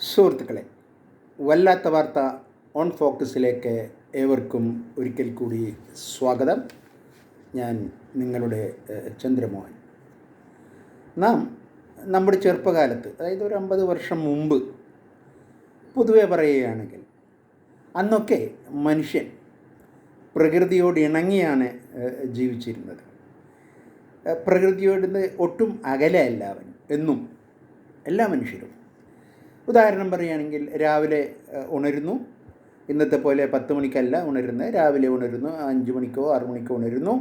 സുഹൃത്തുക്കളെ വല്ലാത്ത വാർത്ത ഓൺ ഫോക്കസിലേക്ക് ഏവർക്കും ഒരിക്കൽ കൂടി സ്വാഗതം. ഞാൻ നിങ്ങളുടെ ചന്ദ്രമോഹൻ. നാം നമ്മുടെ ചെറുപ്പകാലത്ത് അതായത് ഒരു അമ്പത് വർഷം മുമ്പ് പൊതുവെ പറയുകയാണെങ്കിൽ അന്നൊക്കെ മനുഷ്യൻ പ്രകൃതിയോട് ഇണങ്ങിയാണ് ജീവിച്ചിരുന്നത്. പ്രകൃതിയോട് ഒട്ടും അകലെയല്ല അവൻ. എന്നും എല്ലാ മനുഷ്യരും ഉദാഹരണം പറയുകയാണെങ്കിൽ രാവിലെ ഉണരുന്നു. ഇന്നത്തെ പോലെ പത്ത് മണിക്കല്ല ഉണരുന്നത് രാവിലെ ഉണരുന്നു അഞ്ച് മണിക്കോ ആറു മണിക്കോ ഉണരുന്നു.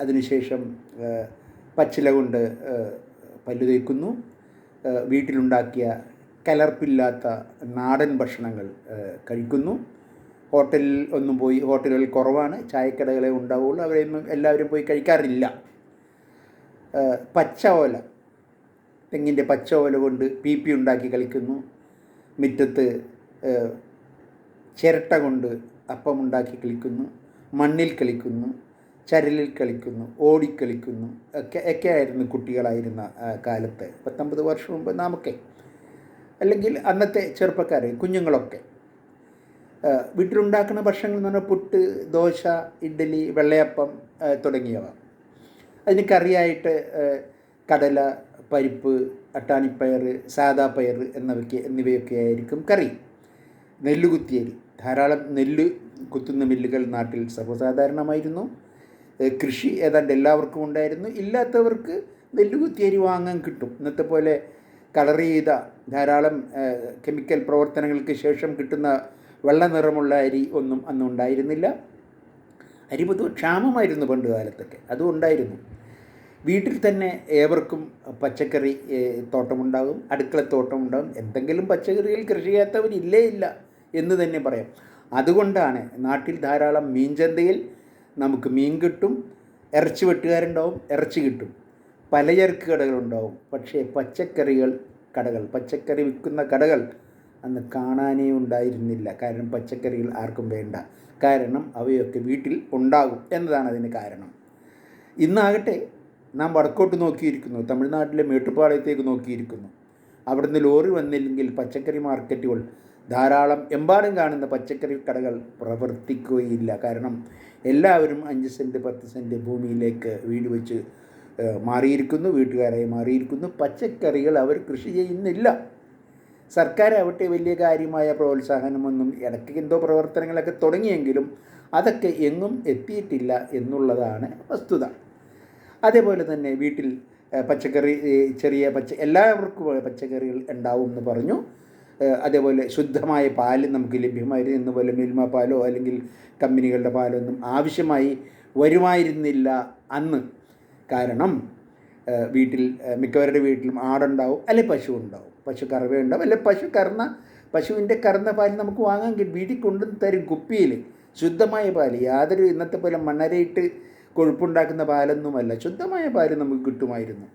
അതിനുശേഷം പച്ചില കൊണ്ട് പല്ലു തേക്കുന്നു. വീട്ടിലുണ്ടാക്കിയ കലർപ്പില്ലാത്ത നാടൻ ഭക്ഷണങ്ങൾ കഴിക്കുന്നു. ഹോട്ടലിൽ ഒന്നും പോയി ഹോട്ടലുകൾ കുറവാണ്. ചായക്കടകളെ ഉണ്ടാവുള്ളൂ. അവരെയൊന്നും എല്ലാവരും പോയി കഴിക്കാറില്ല. പച്ച ഓല. തെങ്ങിന്റെ പച്ച ഓല കൊണ്ട് പി പി ഉണ്ടാക്കി കളിക്കുന്നു. മുറ്റത്ത് ചിരട്ട കൊണ്ട് അപ്പം ഉണ്ടാക്കി കളിക്കുന്നു. മണ്ണിൽ കളിക്കുന്നു ചരലിൽ കളിക്കുന്നു ഓടിക്കളിക്കുന്നു ഒക്കെ ഒക്കെ ആയിരുന്നു കുട്ടികളായിരുന്ന കാലത്ത്. പത്തൊമ്പത് വർഷം മുമ്പ് നാമൊക്കെ. അല്ലെങ്കിൽ അന്നത്തെ ചെറുപ്പക്കാർ കുഞ്ഞുങ്ങളൊക്കെ. വീട്ടിലുണ്ടാക്കുന്ന ഭക്ഷണങ്ങൾ എന്ന് പറഞ്ഞാൽ പുട്ട് ദോശ ഇഡ്ഡലി വെള്ളയപ്പം തുടങ്ങിയവ. അതിന് കറിയായിട്ട് കടല പരിപ്പ് അട്ടാണിപ്പയർ സാദാ പയർ എന്നിവയ്ക്ക് എന്നിവയൊക്കെ ആയിരിക്കും കറി. നെല്ല് കുത്തിയരി. ധാരാളം നെല്ല് കുത്തുന്ന മില്ലുകൾ നാട്ടിൽ സർവസാധാരണമായിരുന്നു. കൃഷി ഏതാണ്ട് എല്ലാവർക്കും ഉണ്ടായിരുന്നു. ഇല്ലാത്തവർക്ക് നെല്ലുകുത്തിയരി വാങ്ങാൻ കിട്ടും. ഇന്നത്തെ പോലെ കളർ ചെയ്ത ധാരാളം കെമിക്കൽ പ്രവർത്തനങ്ങൾക്ക് ശേഷം കിട്ടുന്ന വെള്ള നിറമുള്ള അരി ഒന്നും അന്നുണ്ടായിരുന്നില്ല. അരി പൊതുവെ ക്ഷാമമായിരുന്നു പണ്ട് കാലത്തൊക്കെ. അതും ഉണ്ടായിരുന്നു. വീട്ടിൽ തന്നെ ഏവർക്കും പച്ചക്കറി തോട്ടമുണ്ടാകും അടുക്കളത്തോട്ടമുണ്ടാകും എന്തെങ്കിലും പച്ചക്കറികൾ കൃഷി ചെയ്യാത്തവരില്ലേ ഇല്ല എന്ന് തന്നെ പറയാം. അതുകൊണ്ടാണ് നാട്ടിൽ ധാരാളം മീൻ മീൻചന്തയിൽ നമുക്ക് മീൻ കിട്ടും ഇറച്ചി വെട്ടുകാരുണ്ടാവും ഇറച്ചി കിട്ടും. പലചരക്ക് കടകളുണ്ടാവും. പക്ഷേ പച്ചക്കറികൾ കടകൾ പച്ചക്കറി വിൽക്കുന്ന കടകൾ അന്ന് കാണാനേ ഉണ്ടായിരുന്നില്ല. കാരണം പച്ചക്കറികൾ ആർക്കും വേണ്ട. കാരണം അവയൊക്കെ വീട്ടിൽ ഉണ്ടാകും എന്നതാണ് അതിന് കാരണം. ഇന്നാകട്ടെ നാം വടക്കോട്ട് നോക്കിയിരിക്കുന്നു. തമിഴ്നാട്ടിലെ മേട്ടുപ്പാളയത്തേക്ക് നോക്കിയിരിക്കുന്നു. അവിടുന്ന് ലോറി വന്നില്ലെങ്കിൽ പച്ചക്കറി മാർക്കറ്റുകൾ ധാരാളം. എമ്പാടും കാണുന്ന പച്ചക്കറി കടകൾ പ്രവർത്തിക്കുകയില്ല. കാരണം എല്ലാവരും അഞ്ച് സെന്റ് പത്ത് സെന്റ് ഭൂമിയിലേക്ക് വീട് വെച്ച് മാറിയിരിക്കുന്നു. വീട്ടുകാരായി മാറിയിരിക്കുന്നു. പച്ചക്കറികൾ അവർ കൃഷി ചെയ്യുന്നില്ല. സർക്കാരാവട്ടെ വലിയ കാര്യമായ പ്രോത്സാഹനമൊന്നും ഇടയ്ക്ക് എന്തോ പ്രവർത്തനങ്ങളൊക്കെ തുടങ്ങിയെങ്കിലും അതൊക്കെ എങ്ങും എത്തിയിട്ടില്ല എന്നുള്ളതാണ് വസ്തുത. അതേപോലെ തന്നെ വീട്ടിൽ പച്ചക്കറി ചെറിയ പച്ച എല്ലാവർക്കും പച്ചക്കറികൾ ഉണ്ടാവും എന്ന് പറഞ്ഞു. അതേപോലെ ശുദ്ധമായ പാൽ നമുക്ക് ലഭ്യമായിരുന്നു. പോലെ മിൽമ പാലോ അല്ലെങ്കിൽ കമ്പനികളുടെ പാലോ ഒന്നും ആവശ്യമായി വരുമായിരുന്നില്ല അന്ന്. കാരണം വീട്ടിൽ മിക്കവരുടെ വീട്ടിലും ആടുണ്ടാവും അല്ലെ പശു ഉണ്ടാവും പശു കറവ ഉണ്ടാവും അല്ലെങ്കിൽ പശു കറന്ന പശുവിന്റെ കറന്ന പാൽ നമുക്ക് വാങ്ങാൻ വീട്ടിൽ കൊണ്ടു തരും കുപ്പിയിൽ. ശുദ്ധമായ പാൽ യാതൊരു ഇന്നത്തെ പോലെ മണ്ണരയിട്ട് കൊഴുപ്പുണ്ടാക്കുന്ന പാലൊന്നുമല്ല. ശുദ്ധമായ പാൽ നമുക്ക് കിട്ടുമായിരുന്നു.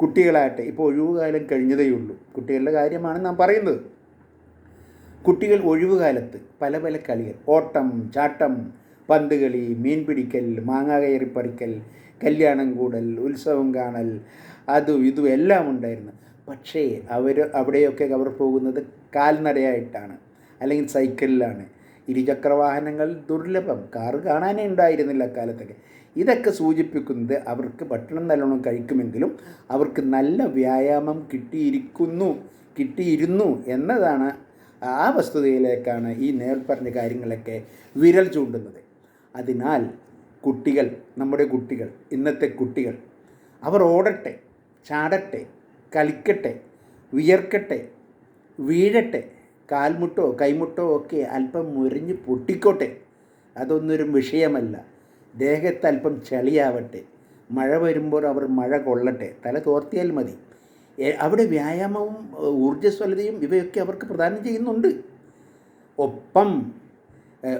കുട്ടികളാകട്ടെ ഇപ്പോൾ ഒഴിവുകാലം കഴിഞ്ഞതേ ഉള്ളൂ കുട്ടികളുടെ കാര്യമാണ് നാം പറയുന്നത്. കുട്ടികൾ ഒഴിവുകാലത്ത് പല പല കളികൾ. ഓട്ടം ചാട്ടം പന്ത് കളി മീൻ പിടിക്കൽ മാങ്ങ കയറി പറിക്കൽ കല്യാണം കൂടൽ ഉത്സവം കാണൽ അതും ഇതും എല്ലാം ഉണ്ടായിരുന്നു. പക്ഷേ അവർ അവിടെയൊക്കെ അവർ പോകുന്നത് കാൽനടയായിട്ടാണ്. അല്ലെങ്കിൽ സൈക്കിളിലാണ്. ഇരുചക്ര വാഹനങ്ങൾ ദുർലഭം. കാറ് കാണാനേ ഉണ്ടായിരുന്നില്ല അക്കാലത്തൊക്കെ. ഇതൊക്കെ സൂചിപ്പിക്കുന്നത് അവർക്ക് ഭക്ഷണം നല്ലോണം കഴിക്കുമെങ്കിലും അവർക്ക് നല്ല വ്യായാമം കിട്ടിയിരിക്കുന്നു കിട്ടിയിരുന്നു എന്നതാണ് ആ വസ്തുതയിലേക്കാണ് ഈ നേർപ്പറഞ്ഞ കാര്യങ്ങളൊക്കെ വിരൽ ചൂണ്ടുന്നത്. അതിനാൽ കുട്ടികൾ നമ്മുടെ കുട്ടികൾ ഇന്നത്തെ കുട്ടികൾ അവർ ഓടട്ടെ ചാടട്ടെ കളിക്കട്ടെ വിയർക്കട്ടെ വീഴട്ടെ കാൽമുട്ടോ കൈമുട്ടോ ഒക്കെ അല്പം മുരിഞ്ഞ് പൊട്ടിക്കോട്ടെ. അതൊന്നൊരു വിഷയമല്ല. ദേഹത്ത് അല്പം ചളിയാവട്ടെ. മഴ വരുമ്പോൾ അവർ മഴ കൊള്ളട്ടെ. തല തോർത്തിയാൽ മതി. അവിടെ വ്യായാമവും ഊർജസ്വലതയും ഇവയൊക്കെ അവർക്ക് പ്രദാനം ചെയ്യുന്നുണ്ട്. ഒപ്പം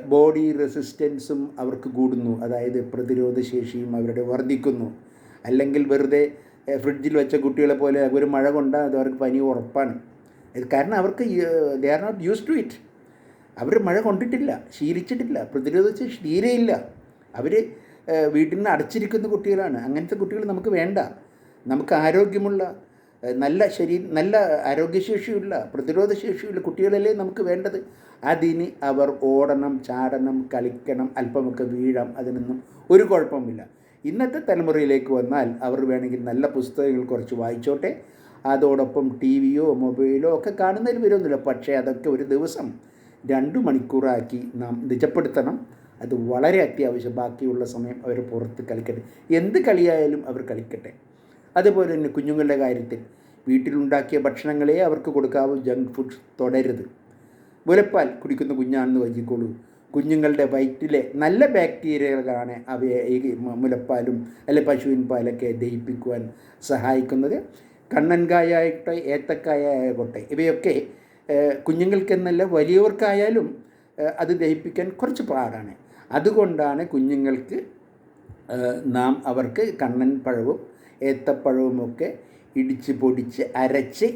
ബോഡി റെസിസ്റ്റൻസും അവർക്ക് കൂടുന്നു. അതായത് പ്രതിരോധശേഷിയും അവരുടെ വർദ്ധിക്കുന്നു. അല്ലെങ്കിൽ വെറുതെ ഫ്രിഡ്ജിൽ വെച്ച കുട്ടികളെ പോലെ ഒരു മഴ കൊണ്ടാൽ അത് അവർക്ക് പനി ഉറപ്പാണ്. കാരണം അവർക്ക് they are not used to it അവർ മഴ കൊണ്ടിട്ടില്ല ശീലിച്ചിട്ടില്ല പ്രതിരോധിച്ച് തീരെയില്ല അവർ വീട്ടിൽ നിന്ന് അടച്ചിരിക്കുന്ന കുട്ടികളാണ്. അങ്ങനത്തെ കുട്ടികൾ നമുക്ക് വേണ്ട. നമുക്ക് ആരോഗ്യമുള്ള നല്ല ശരീ നല്ല ആരോഗ്യശേഷിയുള്ള പ്രതിരോധശേഷിയുള്ള കുട്ടികളല്ലേ നമുക്ക് വേണ്ടത്. അതിന് അവർ ഓടണം ചാടണം കളിക്കണം അല്പമൊക്കെ വീഴാം അതിനൊന്നും ഒരു കുഴപ്പമില്ല ഇന്നത്തെ തലമുറയിലേക്ക് വന്നാൽ അവർ വേണമെങ്കിൽ നല്ല പുസ്തകങ്ങൾ കുറച്ച് വായിച്ചോട്ടെ. അതോടൊപ്പം ടി വിയോ മൊബൈലോ ഒക്കെ കാണുന്നതിൽ വരുന്നില്ല പക്ഷേ അതൊക്കെ ഒരു ദിവസം രണ്ട് മണിക്കൂറാക്കി നാം നിജപ്പെടുത്തണം. അത് വളരെ അത്യാവശ്യം. ബാക്കിയുള്ള സമയം അവർ പുറത്ത് കളിക്കട്ടെ. എന്ത് കളിയായാലും അവർ കളിക്കട്ടെ. അതുപോലെ തന്നെ കുഞ്ഞുങ്ങളുടെ കാര്യത്തിൽ വീട്ടിലുണ്ടാക്കിയ ഭക്ഷണങ്ങളെ അവർക്ക് കൊടുക്കാവൂ. ജങ്ക് ഫുഡ് തുടരുത്. മുലപ്പാൽ കുടിക്കുന്ന കുഞ്ഞാണെന്ന് വഞ്ചിക്കോളൂ കുഞ്ഞുങ്ങളുടെ വയറ്റിലെ നല്ല ബാക്ടീരിയകളാണ് അവയെ ഈ മുലപ്പാലും അല്ലെ പശുവിൻ പാലൊക്കെ ദഹിപ്പിക്കുവാൻ സഹായിക്കുന്നത്. കണ്ണൻകായ ആയിട്ടെ ഏത്തക്കായ ആയിക്കോട്ടെ ഇവയൊക്കെ കുഞ്ഞുങ്ങൾക്കെന്നല്ല വലിയവർക്കായാലും അത് ദഹിപ്പിക്കാൻ കുറച്ച് പാടാണ്. അതുകൊണ്ടാണ് കുഞ്ഞുങ്ങൾക്ക് നാം അവർക്ക് കണ്ണൻ പഴവും ഏത്തപ്പഴവുമൊക്കെ ഇടിച്ച് പൊടിച്ച് അരച്ച്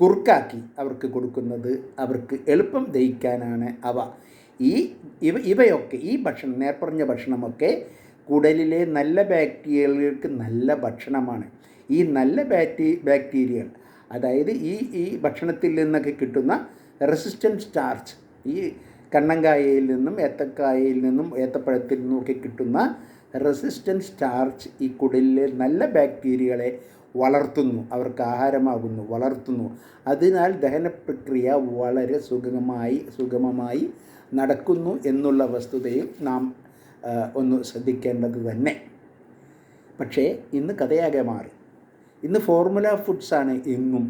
കുറുക്കാക്കി അവർക്ക് കൊടുക്കുന്നത് അവർക്ക് എളുപ്പം ദഹിക്കാനാണ് അവ. ഈ ഇവ ഇവയൊക്കെ ഈ ഭക്ഷണം നേർപ്പറഞ്ഞ ഭക്ഷണമൊക്കെ കുടലിലെ നല്ല ബാക്ടീരിയകൾക്ക് നല്ല ഭക്ഷണമാണ്. ഈ നല്ല ബാക്ടീ ബാക്ടീരിയകൾ അതായത് ഈ ഈ ഭക്ഷണത്തിൽ നിന്നൊക്കെ കിട്ടുന്ന റെസിസ്റ്റന്റ് സ്റ്റാർച്ച് ഈ കണ്ണങ്കായയിൽ നിന്നും ഏത്തക്കായയിൽ നിന്നും ഏത്തപ്പഴത്തിൽ നിന്നുമൊക്കെ കിട്ടുന്ന റെസിസ്റ്റന്റ് സ്റ്റാർച്ച് ഈ കുടലിലെ നല്ല ബാക്ടീരിയകളെ വളർത്തുന്നു അവർക്ക് ആഹാരമാകുന്നു വളർത്തുന്നു. അതിനാൽ ദഹന പ്രക്രിയ വളരെ സുഗമമായി സുഗമമായി നടക്കുന്നു എന്നുള്ള വസ്തുതയും നാം ഒന്ന് ശ്രദ്ധിക്കേണ്ടത് തന്നെ. പക്ഷേ ഇന്ന് കഥയാകെ മാറി. ഇന്ന് ഫോർമുല ഫുഡ്സാണ് എങ്ങും.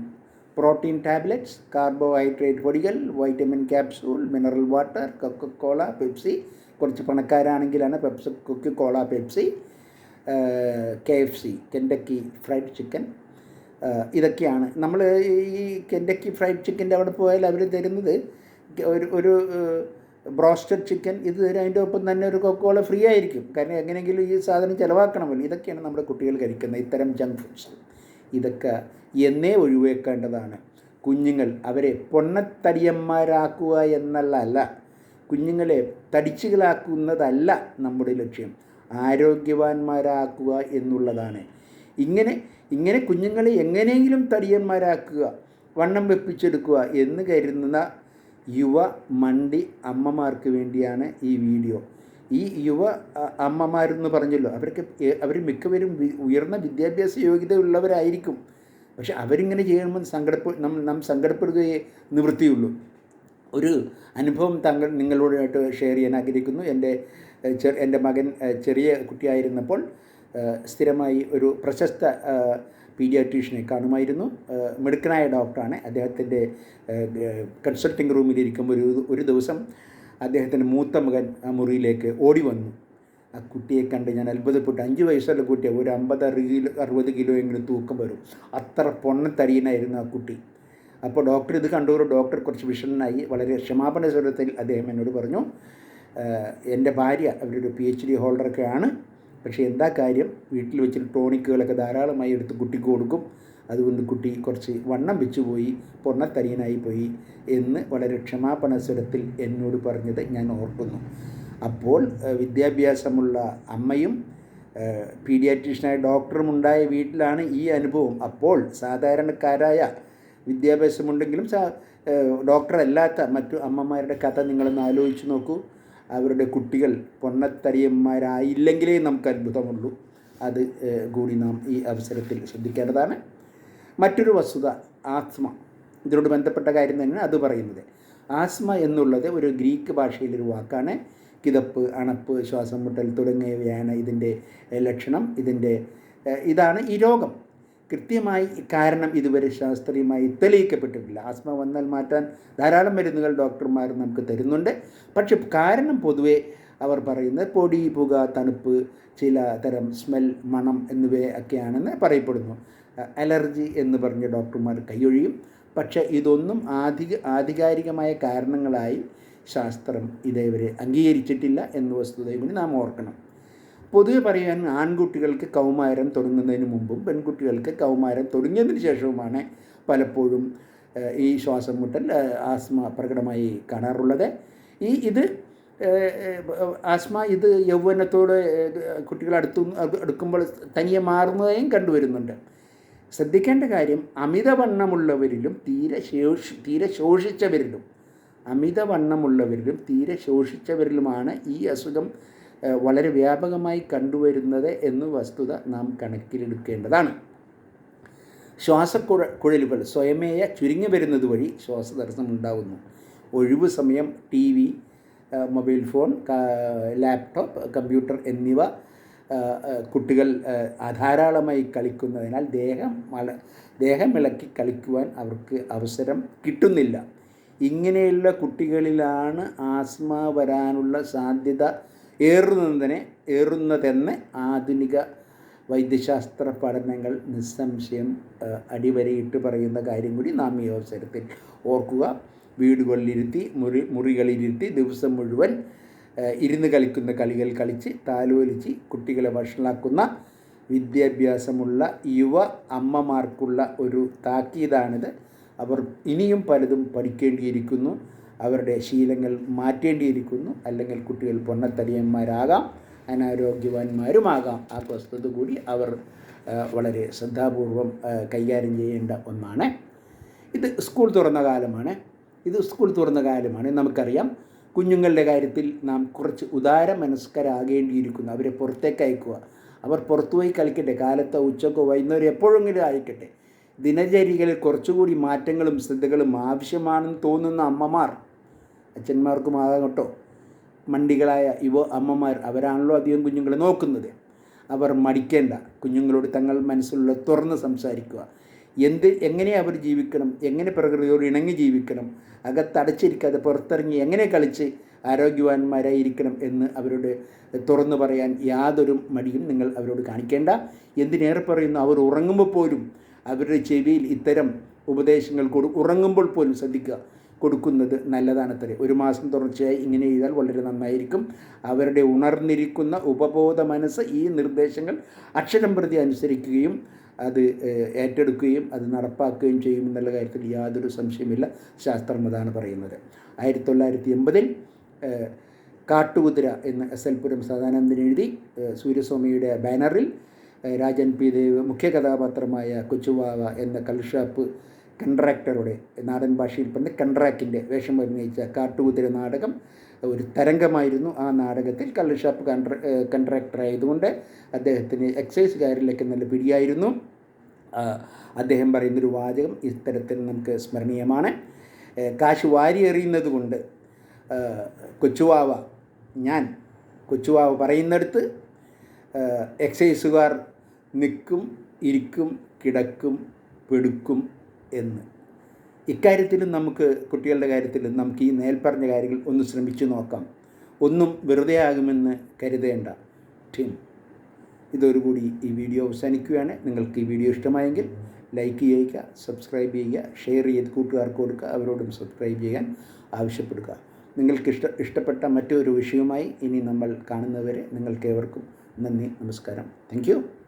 പ്രോട്ടീൻ ടാബ്ലറ്റ്സ് കാർബോഹൈഡ്രേറ്റ് പൊടികൾ vitamin capsule mineral water Coca Cola Pepsi കുറച്ച് പണക്കാരാണെങ്കിലാണ് Pepsi Coca Cola cola Pepsi K F C Kentucky fried chicken ഇതൊക്കെയാണ്. നമ്മൾ ഈ കെൻഡക്കി ഫ്രൈഡ് ചിക്കന്റെ അവിടെ പോയാൽ അവർ തരുന്നത് ഒരു ഒരു ബ്രോസ്റ്റഡ് ചിക്കൻ ഇത് തരും അതിന്റെ ഒപ്പം തന്നെ ഒരു കൊക്കോള ഫ്രീ ആയിരിക്കും. കാരണം എങ്ങനെയെങ്കിലും ഈ സാധനം ചിലവാക്കണമല്ലോ. ഇതൊക്കെയാണ് നമ്മുടെ കുട്ടികൾ കഴിക്കുന്നത് ഇത്തരം ജങ്ക് ഫുഡ്സ് ഇതൊക്കെ എന്നേ ഒഴിവാക്കേണ്ടതാണ്. കുഞ്ഞുങ്ങൾ അവരെ പൊണ്ണത്തടിയന്മാരാക്കുക എന്നല്ല കുഞ്ഞുങ്ങളെ തടിച്ചുകളാക്കുന്നതല്ല നമ്മുടെ ലക്ഷ്യം. ആരോഗ്യവാന്മാരാക്കുക എന്നുള്ളതാണ്. ഇങ്ങനെ ഇങ്ങനെ കുഞ്ഞുങ്ങളെ എങ്ങനെയെങ്കിലും തടിയന്മാരാക്കുക വണ്ണം വെപ്പിച്ചെടുക്കുക എന്ന് കരുതുന്ന യുവ മണ്ടി അമ്മമാർക്ക് വേണ്ടിയാണ് ഈ വീഡിയോ. ഈ യുവ അമ്മമാരെന്ന് പറഞ്ഞല്ലോ. അവർക്ക് അവർ മിക്കവരും ഉയർന്ന വിദ്യാഭ്യാസ യോഗ്യത ഉള്ളവരായിരിക്കും പക്ഷെ അവരിങ്ങനെ ചെയ്യുമ്പോൾ സങ്കടപ്പെ നാം സങ്കടപ്പെടുകയേ നിവൃത്തിയുള്ളൂ. ഒരു അനുഭവം താങ്കൾ നിങ്ങളോടായിട്ട് ഷെയർ ചെയ്യാൻ ആഗ്രഹിക്കുന്നു. എന്റെ എന്റെ മകൻ ചെറിയ കുട്ടിയായിരുന്നപ്പോൾ സ്ഥിരമായി ഒരു പ്രശസ്ത പീഡിയാട്രീഷ്യനെ കാണുമായിരുന്നു. മിടുക്കനായ ഡോക്ടറാണ്. അദ്ദേഹത്തിന്റെ കൺസൾട്ടിംഗ് റൂമിലിരിക്കുമ്പോൾ ഒരു ഒരു ദിവസം അദ്ദേഹത്തിന്റെ മൂത്ത മകൻ ആ മുറിയിലേക്ക് ഓടി വന്നു. ആ കുട്ടിയെ കണ്ട് ഞാൻ അത്ഭുതപ്പെട്ടു. അഞ്ച് വയസ്സുള്ള കുട്ടിയെ ഒരു അമ്പത് കിലോ അറുപത് കിലോ എങ്കിലും തൂക്കം വരും. അത്ര പൊണ്ണത്തരിയനായിരുന്നു ആ കുട്ടി. അപ്പോൾ ഡോക്ടർ ഇത് കണ്ടു. ഡോക്ടർ കുറച്ച് വിഷണ്ണനായി വളരെ ക്ഷമാപണ സ്വരത്തിൽ അദ്ദേഹം എന്നോട് പറഞ്ഞു എന്റെ ഭാര്യ അവരൊരു പി എച്ച് ഡി ഹോൾഡറൊക്കെയാണ് പക്ഷേ എന്താ കാര്യം? വീട്ടിൽ വെച്ചിട്ട് ടോണിക്കുകളൊക്കെ ധാരാളമായി എടുത്ത് കുട്ടിക്ക് കൊടുക്കും. അതുകൊണ്ട് കുട്ടി കുറച്ച് വണ്ണം വെച്ചു പോയി പൊണ്ണത്തരിയനായി പോയി എന്ന് വളരെ ക്ഷമാപണ സ്വരത്തിൽ എന്നോട് പറഞ്ഞത് ഞാൻ ഓർക്കുന്നു. അപ്പോൾ വിദ്യാഭ്യാസമുള്ള അമ്മയും പീഡിയാട്രീഷ്യനായ ഡോക്ടറും ഉണ്ടായ വീട്ടിലാണ് ഈ അനുഭവം. അപ്പോൾ സാധാരണക്കാരായ വിദ്യാഭ്യാസമുണ്ടെങ്കിലും ഡോക്ടറല്ലാത്ത മറ്റു അമ്മമാരുടെ കഥ നിങ്ങളൊന്ന് ആലോചിച്ച് നോക്കൂ. അവരുടെ കുട്ടികൾ പൊണ്ണത്തടിയന്മാരായില്ലെങ്കിലേ നമുക്ക് അത്ഭുതമുള്ളൂ. അത് കൂടി നാം ഈ അവസരത്തിൽ ശ്രദ്ധിക്കേണ്ടതാണ്. മറ്റൊരു വസ്തുത ആത്മ ഇതിനോട് ബന്ധപ്പെട്ട കാര്യം തന്നെയാണ് അത് പറയുന്നത്. ആസ്മ എന്നുള്ളത് ഒരു ഗ്രീക്ക് ഭാഷയിലൊരു വാക്കാണ്. കിതപ്പ് അണപ്പ് ശ്വാസം മുട്ടൽ തുടങ്ങിയവയാണ് ഇതിന്റെ ലക്ഷണം ഇതിന്റെ ഇതാണ് ഈ രോഗം. കൃത്യമായി കാരണം ഇതുവരെ ശാസ്ത്രീയമായി തെളിയിക്കപ്പെട്ടിട്ടില്ല. ആസ്മ വന്നാൽ മാറ്റാൻ ധാരാളം മരുന്നുകൾ ഡോക്ടർമാർ നമുക്ക് തരുന്നുണ്ട്. പക്ഷെ കാരണം പൊതുവെ അവർ പറയുന്നത് പൊടി പുക തണുപ്പ് ചില തരം സ്മെൽ മണം എന്നിവയൊക്കെയാണെന്ന് പറയപ്പെടുന്നു. അലർജി എന്ന് പറഞ്ഞ് ഡോക്ടർമാർ കൈയൊഴിയും. പക്ഷേ ഇതൊന്നും ആധിക ആധികാരികമായ കാരണങ്ങളായി ശാസ്ത്രം ഇതേവരെ അംഗീകരിച്ചിട്ടില്ല എന്ന വസ്തുതയെ കൂടി നാം ഓർക്കണം. പൊതുവെ പറയാൻ ആൺകുട്ടികൾക്ക് കൗമാരം തുടങ്ങുന്നതിന് മുമ്പും പെൺകുട്ടികൾക്ക് കൗമാരം തുടങ്ങിയതിന് ശേഷവുമാണ് പലപ്പോഴും ഈ ശ്വാസം മുട്ടൽ ആസ്മ പ്രകടമായി കാണാറുള്ളത്. ഈ ഇത് ആസ്മ ഇത് യൗവനത്തോട് കുട്ടികൾ അടുത്തു അടുക്കുമ്പോൾ തനിയെ മാറുന്നതായും കണ്ടുവരുന്നുണ്ട്. ശ്രദ്ധിക്കേണ്ട കാര്യം അമിതവണ്ണമുള്ളവരിലും തീരെ ശേഷി തീരെ ശോഷിച്ചവരിലും അമിതവണ്ണമുള്ളവരിലും തീരെ ശോഷിച്ചവരിലുമാണ് ഈ അസുഖം വളരെ വ്യാപകമായി കണ്ടുവരുന്നത് എന്ന് വസ്തുത നാം കണക്കിലെടുക്കേണ്ടതാണ്. ശ്വാസക്കുഴ കുഴലുകൾ സ്വയമേയ ചുരുങ്ങി വരുന്നത് വഴി ശ്വാസതടസ്സം ഉണ്ടാകുന്നു ഒഴിവു സമയം T V mobile phone laptop computer എന്നിവ കുട്ടികൾ ധാരാളമായി കളിക്കുന്നതിനാൽ ദേഹം ദേഹം ദേഹമിളക്കി കളിക്കുവാൻ അവർക്ക് അവസരം കിട്ടുന്നില്ല. ഇങ്ങനെയുള്ള കുട്ടികളിലാണ് ആസ്മ വരാനുള്ള സാധ്യത ഏറുന്നതിനെ ഏറുന്നതെന്ന് ആധുനിക വൈദ്യശാസ്ത്ര പഠനങ്ങൾ നിസ്സംശയം അടിവരയിട്ട് പറയുന്ന കാര്യം കൂടി നാം ഈ അവസരത്തിൽ ഓർക്കുക. വീടുകളിലിരുത്തി മുറി മുറികളിലിരുത്തി ദിവസം മുഴുവൻ ഇരുന്ന് കളിക്കുന്ന കളികൾ കളിച്ച് താലോലിച്ച് കുട്ടികളെ വഷളാക്കുന്ന വിദ്യാഭ്യാസമുള്ള യുവ അമ്മമാർക്കുള്ള ഒരു താക്കീതാണിത്. അവർ ഇനിയും പലതും പഠിക്കേണ്ടിയിരിക്കുന്നു. അവരുടെ ശീലങ്ങൾ മാറ്റേണ്ടിയിരിക്കുന്നു. അല്ലെങ്കിൽ കുട്ടികൾ പൊണ്ണത്തടിയന്മാരാകാം അനാരോഗ്യവാന്മാരുമാകാം. ആ വസ്തുത കൂടി അവർ വളരെ ശ്രദ്ധാപൂർവം കൈകാര്യം ചെയ്യേണ്ട ഒന്നാണ്. ഇത് സ്കൂൾ തുറന്ന കാലമാണ്. ഇത് സ്കൂൾ തുറന്ന കാലമാണ്. നമുക്കറിയാം കുഞ്ഞുങ്ങളുടെ കാര്യത്തിൽ നാം കുറച്ച് ഉദാര മനസ്കരാകേണ്ടിയിരിക്കുന്നു അവരെ പുറത്തേക്ക് അയക്കുക. അവർ പുറത്തുപോയി കളിക്കട്ടെ. കാലത്തോ ഉച്ചക്കോ വൈകുന്നേരം എപ്പോഴെങ്കിലും ആയിക്കട്ടെ. ദിനചര്യകളിൽ കുറച്ചുകൂടി മാറ്റങ്ങളും ശ്രദ്ധകളും ആവശ്യമാണെന്ന് തോന്നുന്ന അമ്മമാർ അച്ഛന്മാർക്കും ആകട്ടോ കേട്ടോ. മണ്ടികളായ യുവ അമ്മമാർ അവരാണല്ലോ അധികം കുഞ്ഞുങ്ങളെ നോക്കുന്നത്. അവർ മടിക്കേണ്ട. കുഞ്ഞുങ്ങളോട് തങ്ങൾ മനസ്സിലുള്ള തുറന്ന് സംസാരിക്കുക. എന്ത് എങ്ങനെ അവർ ജീവിക്കണം? എങ്ങനെ പ്രകൃതിയോട് ഇണങ്ങി ജീവിക്കണം? അകത്തടച്ചിരിക്കാതെ പുറത്തിറങ്ങി എങ്ങനെ കളിച്ച് ആരോഗ്യവാന്മാരായിരിക്കണം എന്ന് അവരോട് തുറന്നു പറയാൻ യാതൊരു മടിയും നിങ്ങൾ അവരോട് കാണിക്കേണ്ട. എന്തിനേറെ പറയുന്നു? അവർ ഉറങ്ങുമ്പോൾ പോലും അവരുടെ ചെവിയിൽ ഇത്തരം ഉപദേശങ്ങൾ കൊടു ഉറങ്ങുമ്പോൾ പോലും ശ്രദ്ധിക്കുക. കൊടുക്കുന്നത് നല്ലതാണ് നല്ലതാണത്രേ ഒരു മാസം തുടർച്ചയായി ഇങ്ങനെ ചെയ്താൽ വളരെ നന്നായിരിക്കും. അവരുടെ ഉണർന്നിരിക്കുന്ന ഉപബോധ മനസ്സ് ഈ നിർദ്ദേശങ്ങൾ അക്ഷരം പ്രതി അനുസരിക്കുകയും അത് ഏറ്റെടുക്കുകയും അത് നടപ്പാക്കുകയും ചെയ്യും എന്നുള്ള കാര്യത്തിൽ യാതൊരു സംശയമില്ല ശാസ്ത്രം അതാണ് പറയുന്നത്. ആയിരത്തി തൊള്ളായിരത്തി എൺപതിൽ കാട്ടുകുതിര എന്ന എസ് എൽ പുരം സദാനന്ദൻ എഴുതി സൂര്യസ്വാമിയുടെ ബാനറിൽ രാജൻ പി ദേവ് മുഖ്യ കഥാപാത്രമായ കൊച്ചുവാവ എന്ന കൽഷാപ്പ് കൺട്രാക്ടറുടെ നാടൻ ഭാഷയിൽ പറഞ്ഞ കൺട്രാക്റ്റിന്റെ വേഷം അഭിനയിച്ച കാട്ടുകുതിര നാടകം ഒരു തരംഗമായിരുന്നു. ആ നാടകത്തിൽ കള്ളുഷാപ്പ് കൺട്രാ കൺട്രാക്ടർ ആയതുകൊണ്ട് അദ്ദേഹത്തിന് എക്സൈസുകാരിലൊക്കെ നല്ല പിടിയായിരുന്നു. അദ്ദേഹം പറയുന്നൊരു വാചകം ഇത്തരത്തിൽ നമുക്ക് സ്മരണീയമാണ്. കാശ് വാരി എറിയുന്നത് കൊണ്ട് കൊച്ചുവാവ ഞാൻ കൊച്ചുവാവ പറയുന്നിടത്ത് എക്സൈസുകാർ നിൽക്കും ഇരിക്കും കിടക്കും പെടുക്കും എന്ന്. ഇക്കാര്യത്തിലും നമുക്ക് കുട്ടികളുടെ കാര്യത്തിലും നമുക്ക് ഈ മേൽപ്പറഞ്ഞ കാര്യങ്ങൾ ഒന്ന് ശ്രമിച്ചു നോക്കാം. ഒന്നും വെറുതെ ആകുമെന്ന് കരുതേണ്ട. ടീം. ഇതോടു കൂടി ഈ വീഡിയോ അവസാനിക്കുകയാണ്. നിങ്ങൾക്ക് ഈ വീഡിയോ ഇഷ്ടമായെങ്കിൽ ലൈക്ക് ചെയ്യുക സബ്സ്ക്രൈബ് ചെയ്യുക ഷെയർ ചെയ്ത് കൂട്ടുകാർക്ക് കൊടുക്കുക അവരോടും സബ്സ്ക്രൈബ് ചെയ്യാൻ ആവശ്യപ്പെടുക. നിങ്ങൾക്ക് ഇഷ്ട ഇഷ്ടപ്പെട്ട മറ്റൊരു വിഷയവുമായി ഇനി നമ്മൾ കാണുന്നവരെ നിങ്ങൾക്ക് ഏവർക്കും നന്ദി നമസ്കാരം. താങ്ക്